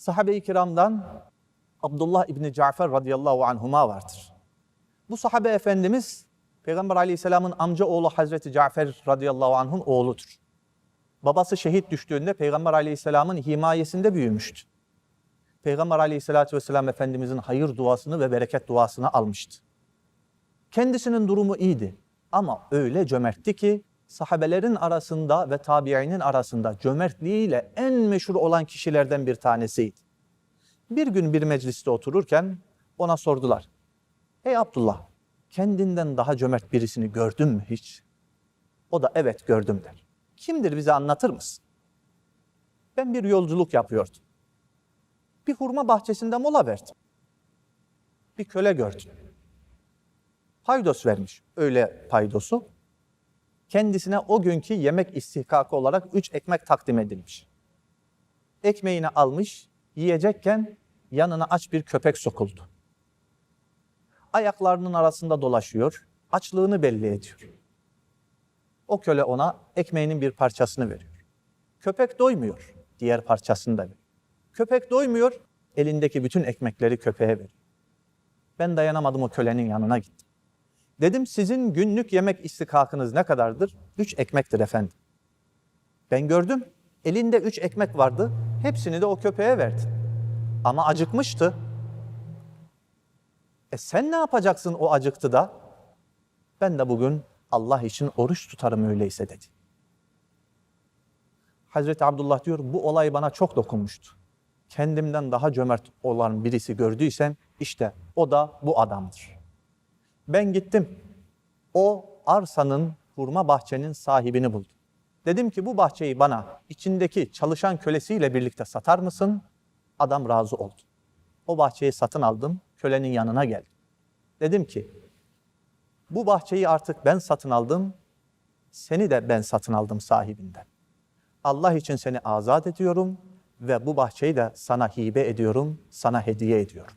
sahabe-i kiramdan Abdullah İbni Cafer radıyallahu anhuma vardır. Bu sahabe efendimiz Peygamber aleyhisselamın amca oğlu Hazreti Cafer radıyallahu anh'ın oğludur. Babası şehit düştüğünde Peygamber aleyhisselamın himayesinde büyümüştü. Peygamber aleyhisselatü vesselam Efendimizin hayır duasını ve bereket duasını almıştı. Kendisinin durumu iyiydi ama öyle cömertti ki sahabelerin arasında ve tabiinin arasında cömertliğiyle en meşhur olan kişilerden bir tanesiydi. Bir gün bir mecliste otururken ona sordular. Ey Abdullah, kendinden daha cömert birisini gördün mü hiç? O da evet gördüm der. Kimdir bize anlatır mısın? Ben bir yolculuk yapıyordum. Bir hurma bahçesinde mola verdim. Bir köle gördüm. Paydos vermiş. Öyle paydosu. Kendisine o günkü yemek istihkakı olarak üç ekmek takdim edilmiş. Ekmeğini almış, yiyecekken yanına aç bir köpek sokuldu. Ayaklarının arasında dolaşıyor, açlığını belli ediyor. O köle ona ekmeğinin bir parçasını veriyor. Köpek doymuyor, diğer parçasını da veriyor. Köpek doymuyor, elindeki bütün ekmekleri köpeğe veriyor. Ben dayanamadım o kölenin yanına gittim. Dedim sizin günlük yemek istikakınız ne kadardır? Üç ekmektir efendim. Ben gördüm, elinde üç ekmek vardı, hepsini de o köpeğe verdi. Ama acıkmıştı. E sen ne yapacaksın o acıktı da? Ben de bugün Allah için oruç tutarım öyleyse dedi. Hazreti Abdullah diyor bu olay bana çok dokunmuştu. Kendimden daha cömert olan birisi gördüysem işte o da bu adamdır. Ben gittim. O arsanın, hurma bahçenin sahibini buldum. Dedim ki bu bahçeyi bana içindeki çalışan kölesiyle birlikte satar mısın? Adam razı oldu. O bahçeyi satın aldım, kölenin yanına geldim. Dedim ki bu bahçeyi artık ben satın aldım, seni de ben satın aldım sahibinden. Allah için seni azat ediyorum ve bu bahçeyi de sana hibe ediyorum, sana hediye ediyorum.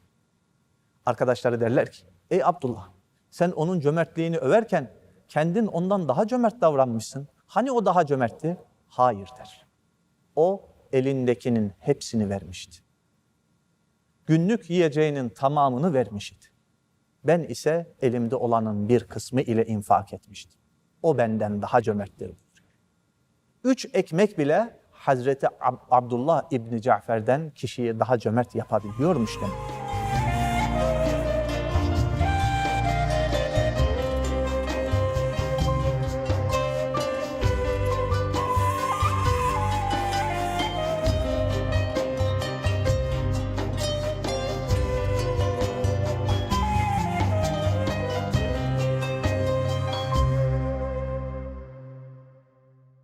Arkadaşları derler ki, ey Abdullah sen onun cömertliğini överken kendin ondan daha cömert davranmışsın. Hani o daha cömertti? Hayır der. O elindekinin hepsini vermişti. Günlük yiyeceğinin tamamını vermişti. Ben ise elimde olanın bir kısmı ile infak etmiştim. O benden daha cömerttir. Üç ekmek bile Hazreti Ab- Abdullah İbni Cafer'den kişiyi daha cömert yapabiliyormuş demek.